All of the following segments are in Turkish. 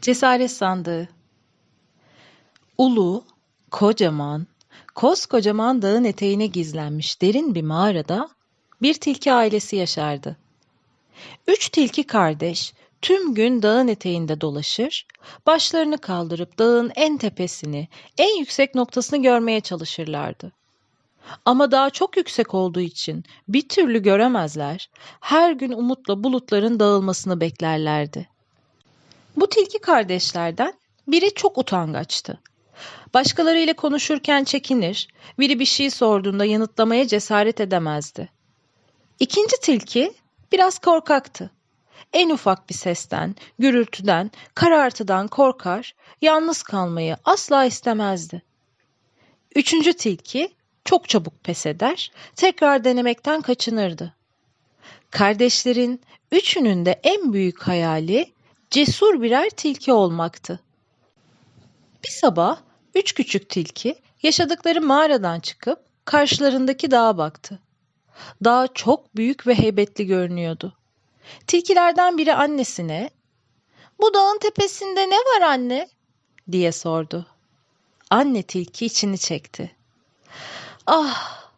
Cesaret sandığı. Ulu, kocaman, koskocaman dağın eteğine gizlenmiş derin bir mağarada bir tilki ailesi yaşardı. Üç tilki kardeş tüm gün dağın eteğinde dolaşır, başlarını kaldırıp dağın en tepesini, en yüksek noktasını görmeye çalışırlardı. Ama dağ çok yüksek olduğu için bir türlü göremezler, her gün umutla bulutların dağılmasını beklerlerdi. Bu tilki kardeşlerden biri çok utangaçtı. Başkalarıyla konuşurken çekinir, biri bir şey sorduğunda yanıtlamaya cesaret edemezdi. İkinci tilki biraz korkaktı. En ufak bir sesten, gürültüden, karartıdan korkar, yalnız kalmayı asla istemezdi. Üçüncü tilki çok çabuk pes eder, tekrar denemekten kaçınırdı. Kardeşlerin üçünün de en büyük hayali cesur birer tilki olmaktı. Bir sabah üç küçük tilki yaşadıkları mağaradan çıkıp karşılarındaki dağa baktı. Dağ çok büyük ve heybetli görünüyordu. Tilkilerden biri annesine, "Bu dağın tepesinde ne var anne?" diye sordu. Anne tilki içini çekti. "Ah,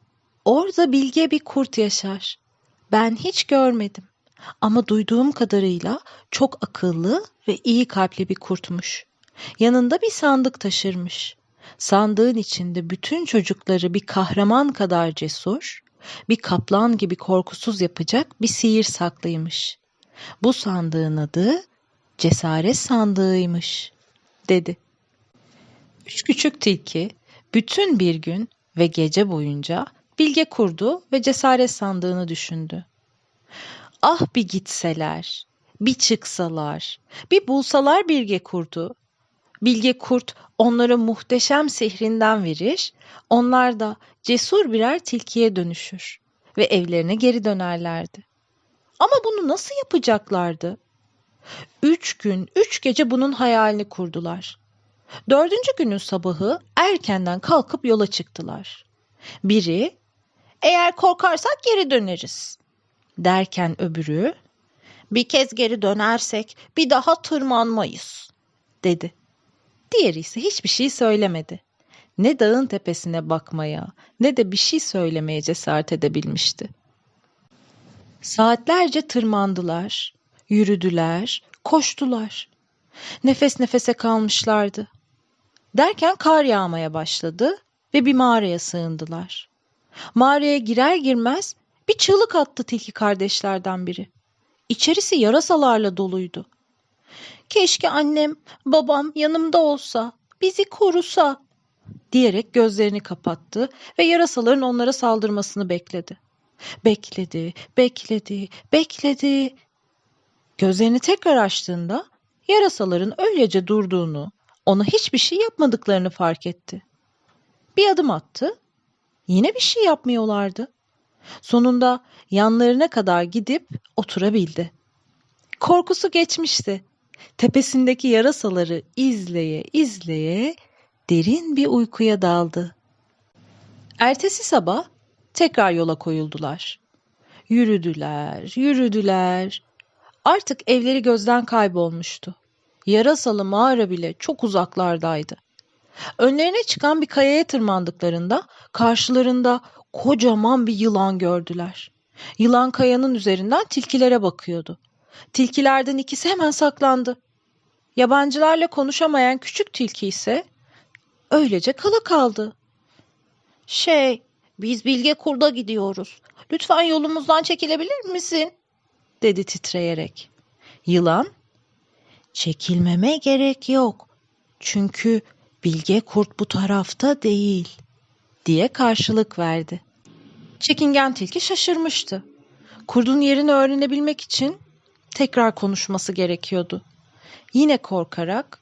orada bilge bir kurt yaşar. Ben hiç görmedim. Ama duyduğum kadarıyla çok akıllı ve iyi kalpli bir kurtmuş. Yanında bir sandık taşırmış. Sandığın içinde bütün çocukları bir kahraman kadar cesur, bir kaplan gibi korkusuz yapacak bir sihir saklıymış. Bu sandığın adı cesaret sandığıymış, dedi. Üç küçük tilki bütün bir gün ve gece boyunca bilge kurdu ve cesaret sandığını düşündü. Ah bir gitseler, bir çıksalar, bir bulsalar bilge kurdu. Bilge kurt onlara muhteşem sihrinden verir, onlar da cesur birer tilkiye dönüşür ve evlerine geri dönerlerdi. Ama bunu nasıl yapacaklardı? Üç gün, üç gece bunun hayalini kurdular. Dördüncü günün sabahı erkenden kalkıp yola çıktılar. Biri, eğer korkarsak geri döneriz derken öbürü bir kez geri dönersek bir daha tırmanmayız dedi. Diğeri ise hiçbir şey söylemedi. Ne dağın tepesine bakmaya ne de bir şey söylemeye cesaret edebilmişti. Saatlerce tırmandılar, yürüdüler, koştular. Nefes nefese kalmışlardı. Derken kar yağmaya başladı ve bir mağaraya sığındılar. Mağaraya girer girmez bir çığlık attı tilki kardeşlerden biri. İçerisi yarasalarla doluydu. Keşke annem, babam yanımda olsa, bizi korusa diyerek gözlerini kapattı ve yarasaların onlara saldırmasını bekledi. Bekledi, bekledi, bekledi. Gözlerini tekrar açtığında yarasaların öylece durduğunu, ona hiçbir şey yapmadıklarını fark etti. Bir adım attı. Yine bir şey yapmıyorlardı. Sonunda yanlarına kadar gidip oturabildi. Korkusu geçmişti. Tepesindeki yarasaları izleye izleye derin bir uykuya daldı. Ertesi sabah tekrar yola koyuldular. Yürüdüler, yürüdüler. Artık evleri gözden kaybolmuştu. Yarasalı mağara bile çok uzaklardaydı. Önlerine çıkan bir kayaya tırmandıklarında karşılarında kocaman bir yılan gördüler. Yılan kayanın üzerinden tilkilere bakıyordu. Tilkilerden ikisi hemen saklandı. Yabancılarla konuşamayan küçük tilki ise öylece kala kaldı. Şey, biz Bilge Kurda gidiyoruz. Lütfen yolumuzdan çekilebilir misin? dedi titreyerek. Yılan, çekilmeme gerek yok. Çünkü Bilge Kurt bu tarafta değil diye karşılık verdi. Çekingen tilki şaşırmıştı. Kurdun yerini öğrenebilmek için tekrar konuşması gerekiyordu. Yine korkarak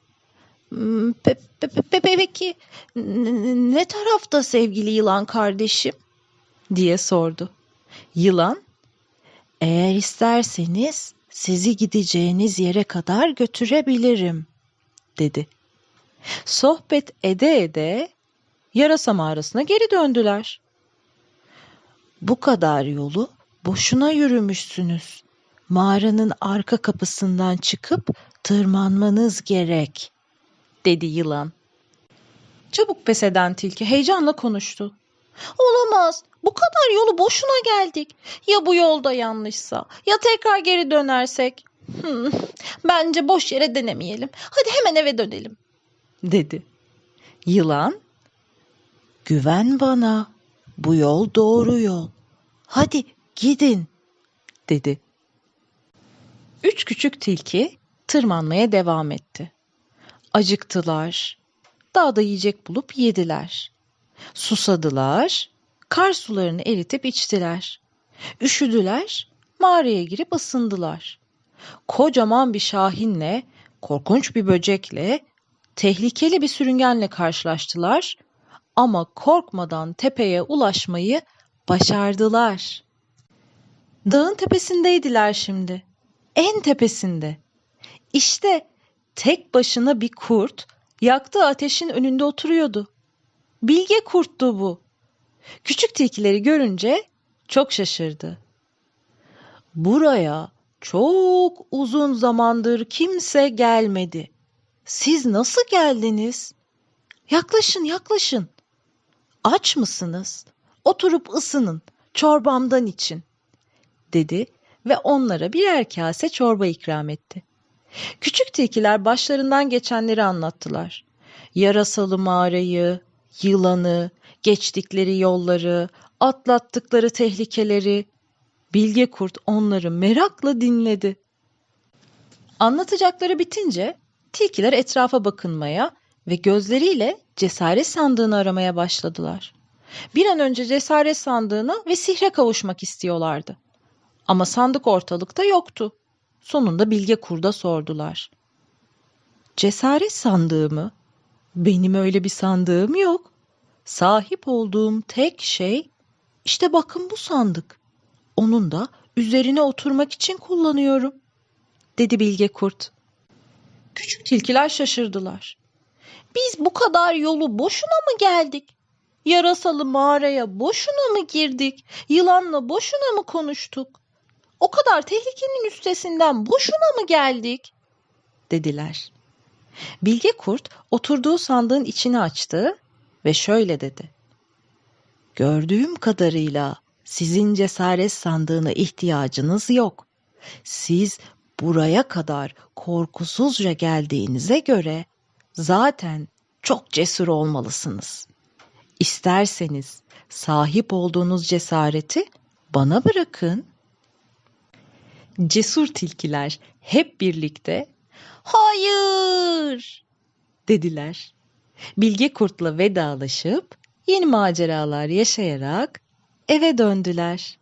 hmm, pe, pe, pe, peki ne tarafta sevgili yılan kardeşim diye sordu. Yılan eğer isterseniz sizi gideceğiniz yere kadar götürebilirim dedi. Sohbet ede ede yarasa mağarasına geri döndüler. Bu kadar yolu boşuna yürümüşsünüz. mağaranın arka kapısından çıkıp tırmanmanız gerek, dedi yılan. Çabuk pes eden tilki heyecanla konuştu. Olamaz. Bu kadar yolu boşuna geldik. Ya bu yolda yanlışsa? Ya tekrar geri dönersek? Hmm, bence boş yere denemeyelim. Hadi hemen eve dönelim. Dedi. Yılan, güven bana. Bu yol doğru yol. Hadi gidin, dedi. Üç küçük tilki tırmanmaya devam etti. Acıktılar. Dağda yiyecek bulup yediler. Susadılar, kar sularını eritip içtiler. Üşüdüler, mağaraya girip ısındılar. Kocaman bir şahinle, korkunç bir böcekle, tehlikeli bir sürüngenle karşılaştılar ama korkmadan tepeye ulaşmayı başardılar. Dağın tepesindeydiler şimdi. En tepesinde. İşte tek başına bir kurt yaktığı ateşin önünde oturuyordu. Bilge kurttu bu. Küçük tilkileri görünce çok şaşırdı. Buraya çok uzun zamandır kimse gelmedi. Siz nasıl geldiniz? Yaklaşın, yaklaşın. Aç mısınız? Oturup ısının, çorbamdan için, dedi ve onlara birer kase çorba ikram etti. Küçük tilkiler başlarından geçenleri anlattılar. Yarasalı mağarayı, yılanı, geçtikleri yolları, atlattıkları tehlikeleri. Bilge kurt onları merakla dinledi. Anlatacakları bitince tilkiler etrafa bakınmaya ve gözleriyle cesaret sandığını aramaya başladılar. Bir an önce cesaret sandığına ve sihre kavuşmak istiyorlardı. Ama sandık ortalıkta yoktu. Sonunda Bilge Kurda sordular. Cesaret sandığı mı? Benim öyle bir sandığım yok. Sahip olduğum tek şey işte bakın bu sandık. Onun da üzerine oturmak için kullanıyorum, dedi Bilge Kurt. Küçük tilkiler şaşırdılar. Biz bu kadar yolu boşuna mı geldik? Yarasalı mağaraya boşuna mı girdik? Yılanla boşuna mı konuştuk? O kadar tehlikenin üstesinden boşuna mı geldik? dediler. Bilge kurt oturduğu sandığın içini açtı ve şöyle dedi. Gördüğüm kadarıyla sizin cesaret sandığına ihtiyacınız yok. Siz buraya kadar korkusuzca geldiğinize göre zaten çok cesur olmalısınız. İsterseniz sahip olduğunuz cesareti bana bırakın. Cesur tilkiler hep birlikte hayır dediler. Bilge kurtla vedalaşıp yeni maceralar yaşayarak eve döndüler.